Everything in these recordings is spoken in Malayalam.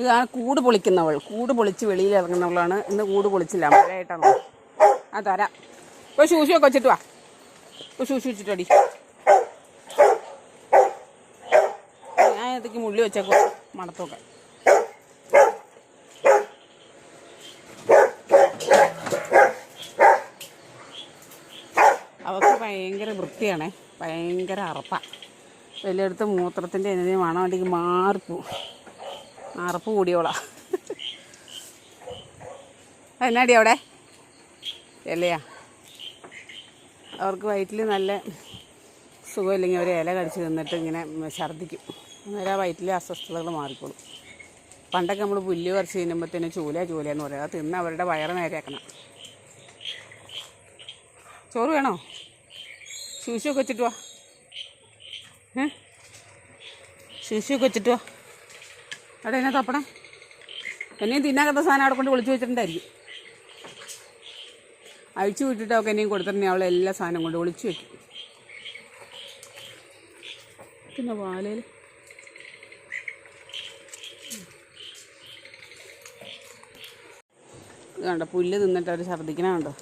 ഇതാണ് കൂട് പൊളിക്കുന്നവൾ. കൂട് പൊളിച്ച് വെളിയിൽ ഇറങ്ങുന്നവളാണ്. ഇന്ന് കൂട് പൊളിച്ചില്ല. മഴയായിട്ടാണ്? ആ തരാം. ഇപ്പോൾ ശൂശിയൊക്കെ വെച്ചിട്ട് വാ. ഇപ്പോൾ ശൂശി വെച്ചിട്ടടി ഞാൻ ഇതൊക്കെ മുള്ളി വെച്ചേക്കോ. മണത്തൊക്കെ. അവർക്ക് ഭയങ്കര വൃത്തിയാണേ. ഭയങ്കര അറപ്പാണ് വലിയടുത്ത് മൂത്രത്തിന്റെ എന്തെങ്കിലും മണം ഉണ്ടെങ്കിൽ മാറിപ്പോ അറപ്പ് കൂടിയോളാ. എന്നാടി അവിടെ? ഇലയാ. അവർക്ക് വയറ്റിൽ നല്ല സുഖമില്ലെങ്കിൽ അവർ ഇല കടിച്ച് തിന്നിട്ട് ഇങ്ങനെ ഛർദ്ദിക്കും. അന്നേരം ആ വയറ്റിലെ അസ്വസ്ഥതകൾ മാറിക്കോളും. പണ്ടൊക്കെ നമ്മൾ പുല്ല് പറിച്ച് തിന്നുമ്പോഴത്തേനും ചൂല ചൂല എന്ന് പറയും. അത് തിന്ന് അവരുടെ വയറ് നേരെയാക്കണം. ചോറ് വേണോ? ശൂശിയൊക്കെ വെച്ചിട്ട് വാ. ഏ? ശൂശിയൊക്കെ വെച്ചിട്ട് വാ. അവിടെ എന്നാ തപ്പണേ എന്നെയും തിന്നാകത്ത സാധനം അവിടെ കൊണ്ട് വിളിച്ചു വെച്ചിട്ടുണ്ടായിരിക്കും. അഴിച്ചു വിട്ടിട്ട് അവൾക്ക് എന്നെയും കൊടുത്തിട്ടുണ്ടെങ്കിൽ അവളെ എല്ലാ സാധനം കൊണ്ട് വിളിച്ചു വെക്കും. പിന്നെ വാലയിൽ കണ്ടോ പുല്ല് തിന്നിട്ട് അവർ ഛർദ്ദിക്കണുണ്ടോ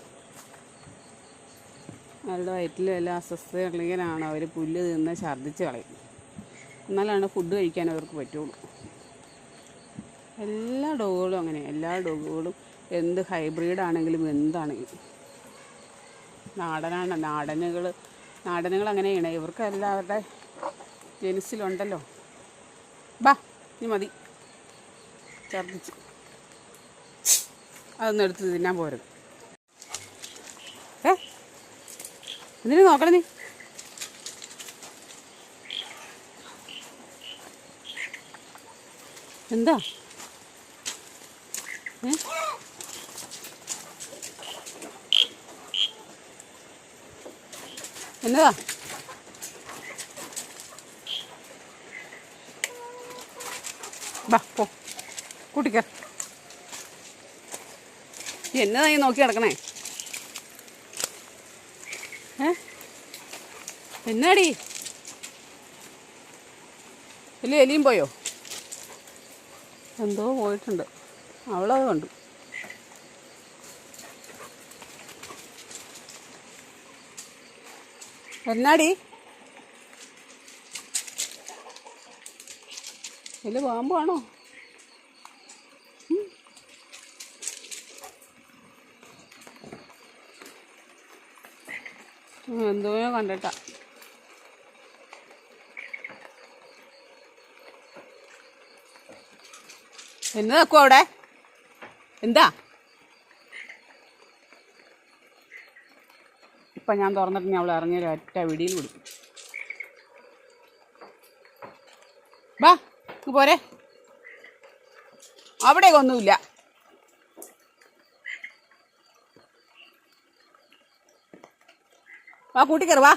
അവരുടെ വയറ്റിൽ വല്ല അസ്വസ്ഥതയുള്ളതിനാണ് അവർ പുല്ല് തിന്ന് ഛർദ്ദിച്ച് കളയും. എന്നാലാണ് ഫുഡ് കഴിക്കാൻ അവർക്ക് പറ്റുള്ളൂ. എല്ലാ ഡോഗുകളും അങ്ങനെ എല്ലാ ഡോഗുകളും എന്ത് ഹൈബ്രിഡ് ആണെങ്കിലും എന്താണെങ്കിലും നാടനാണ് നാടനുകൾ നാടനുകൾ അങ്ങനെയാണ്. ഇവർക്ക് എല്ലാവരുടെ ജനുസിലുണ്ടല്ലോ ബാ നീ മതി. ഛർദ്ദിച്ച് അതൊന്നും എടുത്ത് തിന്നാൻ പോരുത്. ഏ? എന്തിനു നോക്കണേ നീ? എന്താ? എന്നതാ? ബാ പോ. കൂട്ടിക്ക. എന്നതാ ഈ നോക്കി കിടക്കണേ എന്നാടി? എലി എലിയും പോയോ? എന്തോ പോയിട്ടുണ്ട്. അവളത് കണ്ടു. എന്നാടി? വലിയ പാമ്പാണോ? എന്തോ കണ്ടിട്ടാ. എന്ന് വെക്കും അവിടെ? എന്താ? ഇപ്പം ഞാൻ തുറന്നിട്ട് ഞാൻ അവൾ ഇറങ്ങിയ ഒറ്റ വിടിയിൽ വിടും. വാ പോരെ. അവിടെ ഒന്നുമില്ല. വാ കൂട്ടിക്കറി വാ.